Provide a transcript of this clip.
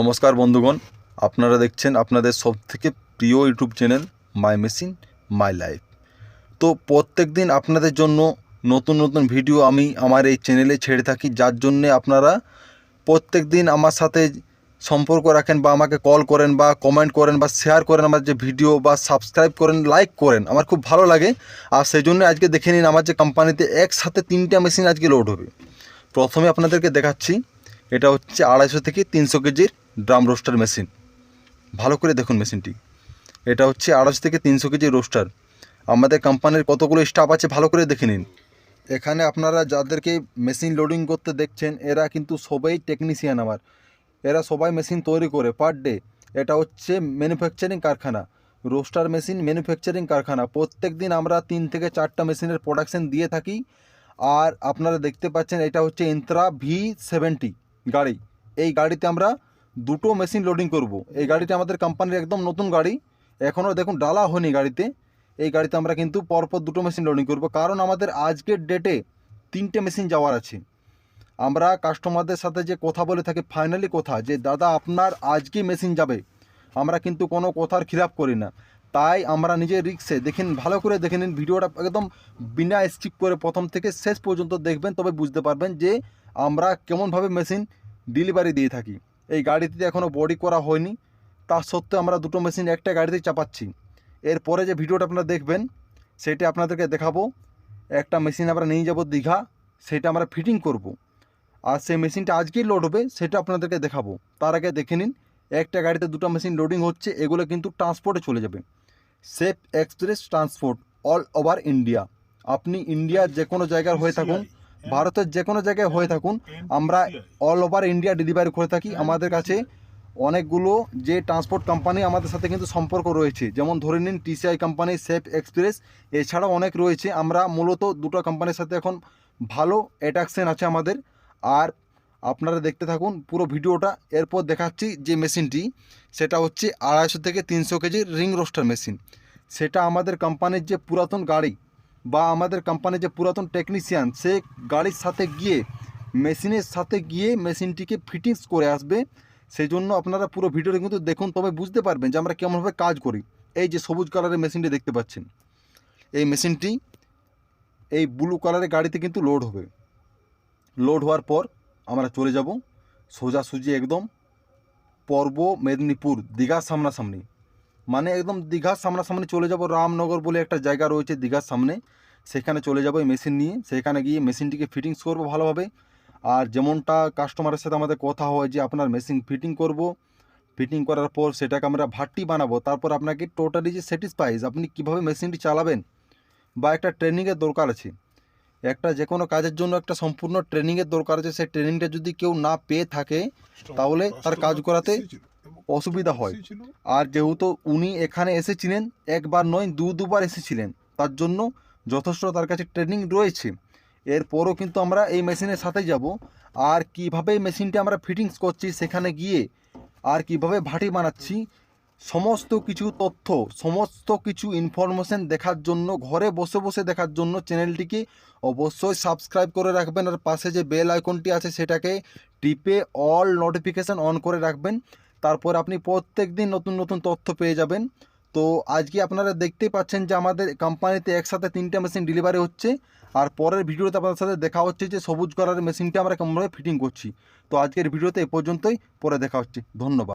নমস্কার বন্ধুগণ, আপনারা দেখছেন আপনাদের সব থেকে প্রিয় YouTube channel my machine, my life. তো প্রত্যেক দিন আপনাদের জন্য নতুন নতুন ভিডিও আমি আমার এই চ্যানেলে ছেড়ে থাকি, যার জন্যে আপনারা প্রত্যেক দিন আমার সাথে সম্পর্ক রাখেন বা আমাকে কল করেন বা কমেন্ট করেন বা শেয়ার করেন আমার যে ভিডিও বা সাবস্ক্রাইব করেন লাইক করেন, আমার খুব ভালো লাগে। আর সেই জন্য আজকে দেখে নিন আমার যে কোম্পানিতে একসাথে তিনটা মেশিন আজকে লোড হবে। প্রথমে আপনাদেরকে দেখাচ্ছি, এটা হচ্ছে আড়াইশো থেকে তিনশো কেজির ড্রাম রোস্টার মেশিন। ভালো করে দেখুন মেশিনটি। এটা হচ্ছে আড়াইশো থেকে তিনশো কেজি রোস্টার। আমাদের কোম্পানির কতগুলো স্টাফ আছে ভালো করে দেখে নিন। এখানে আপনারা যাদেরকে মেশিন লোডিং করতে দেখছেন, এরা কিন্তু সবাই টেকনিশিয়ান আমার। এরা সবাই মেশিন তৈরি করে পার ডে এটা হচ্ছে ম্যানুফ্যাকচারিং কারখানা। রোস্টার মেশিন ম্যানুফ্যাকচারিং কারখানা। প্রত্যেক দিন আমরা তিন থেকে চারটা মেশিনের প্রোডাকশন দিয়ে থাকি। আর আপনারা দেখতে পাচ্ছেন, এটা হচ্ছে ইন্ত্রা ভি সেভেন্টি গাড়ি। এই গাড়িতে আমরা দুটো মেশিন লোডিং করব। এই গাড়িটা আমাদের কোম্পানির একদম নতুন গাড়ি। এখনও দেখুন ডালা হয়নি গাড়িতে। এই গাড়িতে আমরা কিন্তু পরপর দুটো মেশিন লোডিং করব। কারণ আমাদের আজকের ডেটে তিনটে মেশিন যাওয়ার আছে। আমরা কাস্টমারদের সাথে যে কথা বলে থাকি ফাইনালি কথা, যে, দাদা, আপনার আজকে মেশিন যাবে। আমরা কিন্তু কোনো কথার খিলাপ করি না। তাই আমরা নিজের রিক্সে দেখেন, ভালো করে দেখে নিন। ভিডিওটা একদম বিনা স্কিপ করে প্রথম থেকে শেষ পর্যন্ত দেখবেন, তবে বুঝতে পারবেন যে, আমরা কেমনভাবে মেশিন ডেলিভারি দিয়ে থাকি। এই গাড়িটিতে এখনও বডি করা হয়নি। তা সত্ত্বেও আমরা দুটো মেশিন একটা গাড়িতেই চাপাচ্ছি। এরপরে যে ভিডিওটা আপনারা দেখবেন, সেটা আপনাদেরকে দেখাবো। একটা মেশিন আমরা নিয়ে যাব দীঘা, সেটা আমরা ফিটিং করব। আর সেই মেশিনটা আজকেই লোড হবে, সেটা আপনাদেরকে দেখাবো। তার আগে দেখে নিন, একটা গাড়িতে দুটো মেশিন লোডিং হচ্ছে, এগুলো কিন্তু ট্রান্সপোর্টে চলে যাবে। Safe express transport all over India আপনি ইন্ডিয়ার যে কোনো জায়গার হয়ে থাকুন ভারতের যে কোনো জায়গায় হয়ে থাকুন, আমরা অল ওভার ইন্ডিয়া ডেলিভারি করে থাকি। আমাদের কাছে অনেকগুলো যে ট্রান্সপোর্ট কোম্পানি আমাদের সাথে কিন্তু সম্পর্ক রয়েছে, যেমন ধরে নিন টিসিআই কোম্পানি সেফ এক্সপ্রেস এছাড়াও অনেক রয়েছে। আমরা মূলত দুটো কোম্পানির সাথে এখন ভালো অ্যাট্রাকশন আছে আমাদের। আর আপনারা দেখতে থাকুন, পুরো ভিডিওটা, এরপর দেখাচ্ছি যে মেশিনটি, সেটা হচ্ছে আড়াইশো থেকে তিনশো কেজির রিং রোস্টার মেশিন সেটা আমাদের কোম্পানির যে পুরাতন গাড়ি বা আমাদের কোম্পানির যে পুরাতন টেকনিশিয়ান সে গাড়ির সাথে গিয়ে মেশিনের সাথে গিয়ে মেশিনটিকে ফিটিংস করে আসবে সেই জন্য আপনারা পুরো ভিডিওটা কিন্তু দেখুন, তবে বুঝতে পারবেন যে আমরা কেমনভাবে কাজ করি। এই যে সবুজ কালারের মেশিনটি দেখতে পাচ্ছেন। এই মেশিনটি এই ব্লু কালারের গাড়িতে কিন্তু লোড হবে। লোড হওয়ার পর আমরা চলে যাব, সোজাসুজি একদম পর্ব মেদিনীপুর, দীঘার সামনাসামনি। মানে একদম দীঘার সামনাসামনি চলে যাব রামনগর বলে একটা জায়গা রয়েছে দীঘার সামনে সেখানে চলে যাব এই মেশিন নিয়ে সেখানে গিয়ে মেশিনটিকে ফিটিংস করব ভালোভাবে আর যেমনটা কাস্টমারের সাথে আমাদের কথা হয় যে আপনার মেশিন ফিটিং করব ফিটিং করার পর সেটাকে আমরা ভাট্টি বানাবো তারপর আপনাকে টোটালি যে স্যাটিসফাইজ আপনি কীভাবে মেশিনটি চালাবেন বা একটা ট্রেনিংয়ের দরকার আছে একটা যে কোনো কাজের জন্য একটা সম্পূর্ণ ট্রেনিংয়ের দরকার আছে সেই ট্রেনিংটা যদি কেউ না পেয়ে থাকে তাহলে তার কাজ করাতে অসুবিধা হয়। আর যেহেতু উনি এখানে এসেছিলেন একবার নয় দু দুবার এসেছিলেন। তার জন্য যথেষ্ট তার কাছে ট্রেনিং রয়েছে। এরপরও কিন্তু আমরা এই মেশিনের সাথে যাব। আর কীভাবে এই মেশিনটি আমরা ফিটিংস করছি সেখানে গিয়ে আর কীভাবে ভাটি বানাচ্ছি সমস্ত কিছু তথ্য সমস্ত কিছু ইনফরমেশন দেখার জন্য ঘরে বসে বসে দেখার জন্য চ্যানেলটিকে অবশ্যই সাবস্ক্রাইব করে রাখবেন। আর পাশে যে বেল আইকনটি আছে সেটাকে টিপে অল নোটিফিকেশান অন করে রাখবেন। তারপর আপনি প্রত্যেক দিন নতুন নতুন তথ্য পেয়ে যাবেন। তো আজকে আপনারা দেখতেই পাচ্ছেন যে আমাদের কোম্পানিতে একসাথে তিনটে মেশিন ডেলিভারি হচ্ছে। আর পরের ভিডিওতে আপনাদের সাথে দেখা হচ্ছে যে সবুজ কালারের মেশিনটা আমরা কেমনভাবে ফিটিং করছি। তো আজকের ভিডিওতে এ পর্যন্তই, পরে দেখা হচ্ছে। ধন্যবাদ।